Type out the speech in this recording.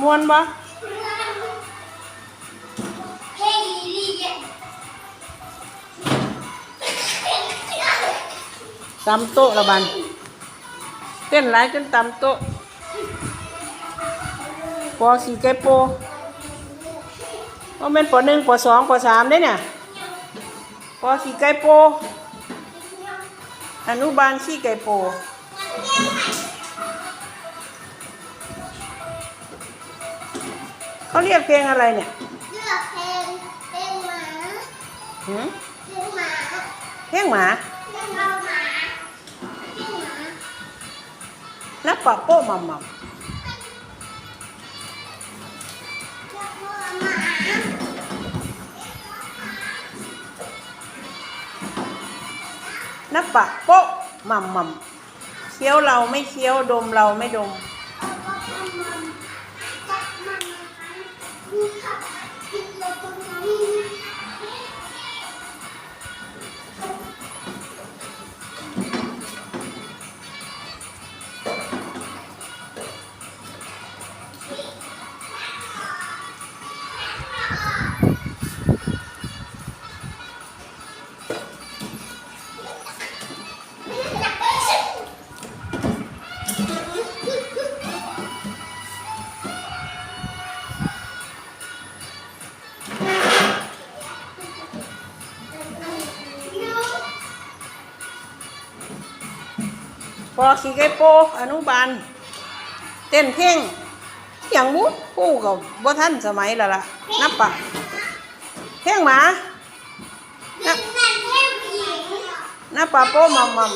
มวนบ่เฮ้ยลีเย็นตำโต๊ะละบัน เต้นหลายจนตำโต๊ะปอสี่ไกโปว่าเป็นปอหนึ่งปอสองปอสามได้เนี่ยปอสี่ไก่โปอนุบาลสี่ไก่โป เขาเรียกเพลงอะไรเนี่ยเลือกเพลงเพลงหมาหืมเพลงหมาเพลงหมาเพลงเราหมาเพลงหมานับปะโป้มัมมัมเลือกพ่อหมานับปะโป้มัมมัมเคี้ยวเราไม่เคี้ยวดมเราไม่ดม เอ อขี่ไก่โปอนุบาล เต้นเพ่งอย่างมุดคู่กับบ่ท่านสมัยละล่ะนับปะเพ่งหมานับนับปะโป้มัมมัม